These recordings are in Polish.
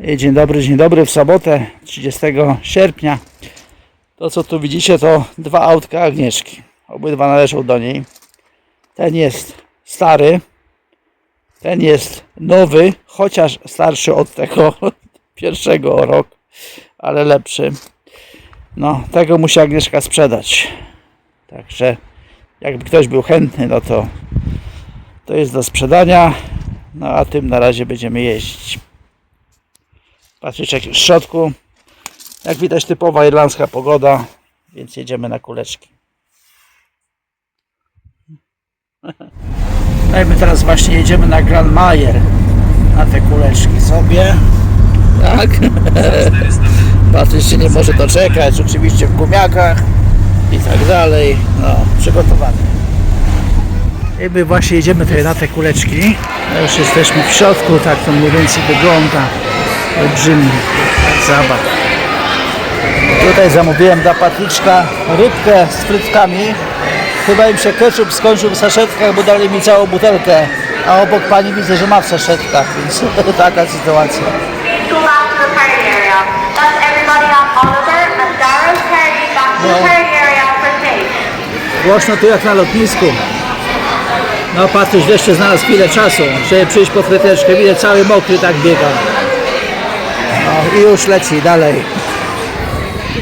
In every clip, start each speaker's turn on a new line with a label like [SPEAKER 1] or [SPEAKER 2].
[SPEAKER 1] I Dzień dobry, dzień dobry w sobotę 30 sierpnia. To co tu widzicie to dwa autka Agnieszki. Obydwa należą do niej. Ten jest stary. Ten jest nowy, chociaż starszy od tego pierwszego rok, ale lepszy. No, tego musi Agnieszka sprzedać. Także jakby ktoś był chętny, no to to jest do sprzedania. No a tym na razie będziemy jeździć. Patrzcie w środku. Jak widać typowa irlandzka pogoda, więc jedziemy na kuleczki. No i my teraz właśnie jedziemy na Grand Mayer na te kuleczki sobie. Tak. Patryk się nie może doczekać, oczywiście w gumiakach i tak dalej. No, przygotowany. I my właśnie jedziemy tutaj na te kuleczki. No już jesteśmy w środku, tak to mniej więcej wygląda. Olbrzymi zabaw. Tutaj zamówiłem dla Patliczka rybkę z frytkami. Chyba im się ketchup skończył w saszetkach, bo dali mi całą butelkę. A obok pani widzę, że ma w saszetkach, więc taka sytuacja. No. Głośno tu jak na lotnisku. No Patryś wreszcie znalazł chwilę czasu, żeby przyjść po fryteczkę. Widzę cały mokry tak biega. No i już leci dalej.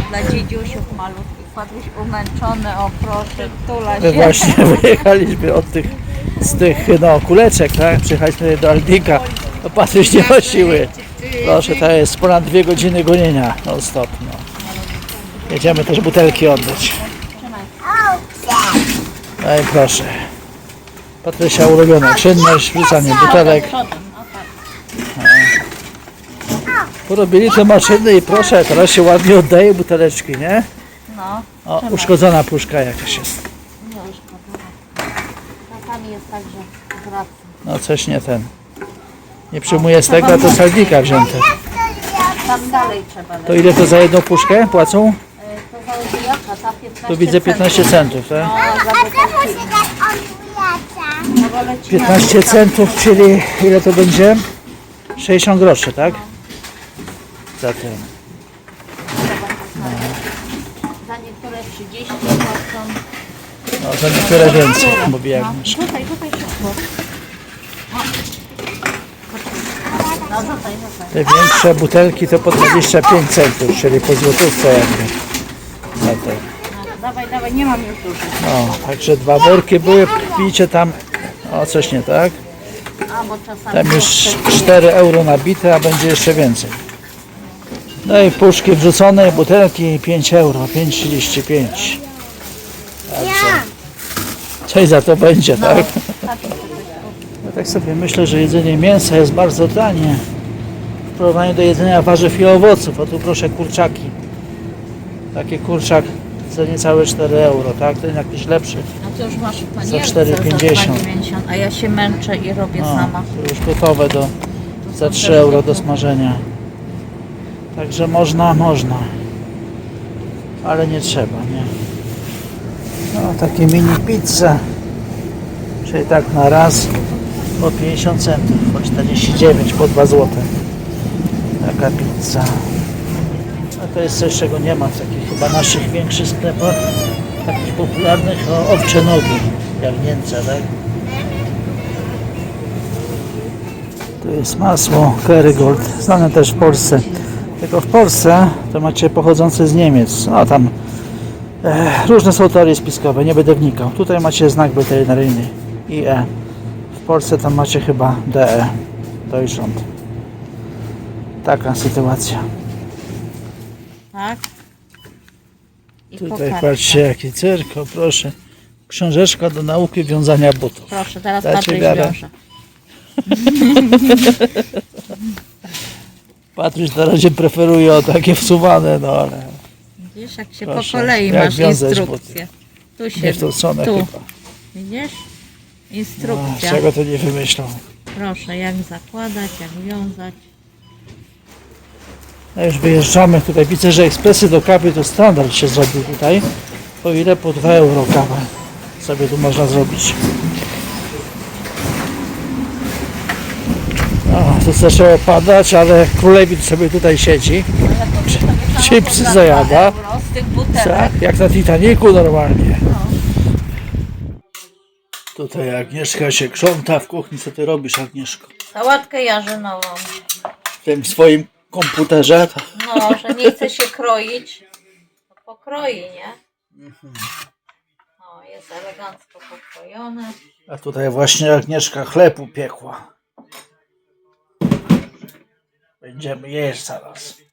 [SPEAKER 2] dla dziedziusiów malutkich. Padłeś umęczony, o proszę, tula
[SPEAKER 1] My
[SPEAKER 2] się.
[SPEAKER 1] właśnie wyjechaliśmy od tych, z tych no, kuleczek, tak? Przyjechaliśmy do Albika. No Patryś nie ma siły. Proszę, to jest ponad dwie godziny gonienia non stop. No. Jedziemy też butelki oddać. No i proszę. Patrysia ulubiona czynność, wrzucanie butelek. Porobili te maszyny i proszę, teraz się ładnie oddaje buteleczki, nie?
[SPEAKER 2] No,
[SPEAKER 1] O, uszkodzona puszka jakaś jest.
[SPEAKER 2] nie uszkodzona. Czasami jest tak, że wraca.
[SPEAKER 1] No coś nie ten. Nie przyjmuję z tego, a to z salnika wzięte.
[SPEAKER 2] Tam dalej trzeba.
[SPEAKER 1] To ile to za jedną puszkę płacą?
[SPEAKER 2] E, To zależy jaka, ta 15
[SPEAKER 1] Tu widzę 15 centów, tak?
[SPEAKER 2] No, za butelki. No, bo leci
[SPEAKER 1] 15 centów, czyli ile to będzie? 60 groszy, tak? Za ten.
[SPEAKER 2] Za niektóre 30 płacą.
[SPEAKER 1] No za niektóre więcej, mówi Agnieszka.
[SPEAKER 2] Tutaj, tutaj szybko. No rzucaj, rzucaj.
[SPEAKER 1] Te większe butelki to po 25 centów, czyli po złotówce jakby.
[SPEAKER 2] No, dawaj, dawaj, nie mam już dużo.
[SPEAKER 1] No, także dwa worki były, widzicie tam, o coś nie tak?
[SPEAKER 2] A, bo czasami...
[SPEAKER 1] Tam już
[SPEAKER 2] wtedy-
[SPEAKER 1] 4 euro nabite, a będzie jeszcze więcej. No i puszki wrzucone, butelki 5 euro, 5,35. Także coś za to będzie, tak? Ja tak sobie myślę, że jedzenie mięsa jest bardzo tanie w porównaniu do jedzenia warzyw i owoców. A tu proszę kurczaki. Taki kurczak za niecałe 4 euro, tak? Ten jakiś lepszy.
[SPEAKER 2] No to już masz w
[SPEAKER 1] Za
[SPEAKER 2] panierce
[SPEAKER 1] 4,50.
[SPEAKER 2] za 2,90, a ja się męczę i robię
[SPEAKER 1] No,
[SPEAKER 2] sama.
[SPEAKER 1] to już gotowe do, za 3 euro do smażenia. Także można, można. Ale nie trzeba, nie? No, takie mini pizza. Czyli tak na raz po 50 centów, po 49, po 2 złote. Taka pizza. A to jest coś, czego nie ma w takich chyba naszych większych sklepach. Takich popularnych o, owcze nogi, jagnięce, tak? Tu jest masło Kerrygold, znane też w Polsce. Tylko w Polsce to macie pochodzące z Niemiec. No tam e, różne są teorie spiskowe, nie będę wnikał. Tutaj macie znak weterynaryjny IE. W Polsce tam macie chyba DE. Deutschland. Taka sytuacja.
[SPEAKER 2] Tak? I
[SPEAKER 1] Tutaj patrzcie jaki cyrk, o proszę. Książeczka do nauki wiązania butów.
[SPEAKER 2] Proszę, teraz
[SPEAKER 1] Dacie wiarę?
[SPEAKER 2] wiąże.
[SPEAKER 1] Patryś na razie preferuje o takie wsuwane, no ale
[SPEAKER 2] Widzisz, jak się
[SPEAKER 1] Proszę,
[SPEAKER 2] po kolei
[SPEAKER 1] jak
[SPEAKER 2] masz
[SPEAKER 1] wiązać
[SPEAKER 2] instrukcję. Tu się,
[SPEAKER 1] nie w tą stronę
[SPEAKER 2] tu.
[SPEAKER 1] chyba.
[SPEAKER 2] Widzisz?
[SPEAKER 1] No,
[SPEAKER 2] Instrukcja.
[SPEAKER 1] czego to nie wymyślą.
[SPEAKER 2] Proszę, jak zakładać, jak wiązać.
[SPEAKER 1] No już wyjeżdżamy tutaj. Widzę, że ekspresy do kawy to standard się zrobił tutaj. O ile po 2 euro kawę sobie tu można zrobić. No, to zaczęło padać, ale królewicz sobie tutaj siedzi. Chipsy zajada. Tak, jak na Titaniku normalnie. Tutaj Agnieszka się krząta w kuchni. Co ty robisz, Agnieszko?
[SPEAKER 2] Sałatkę jarzynową.
[SPEAKER 1] W tym swoim komputerze.
[SPEAKER 2] No, że nie chce się kroić. To pokroi, nie? O, jest elegancko pokrojone.
[SPEAKER 1] A tutaj właśnie Agnieszka chleb upiekła. ve cemiye sarılsın.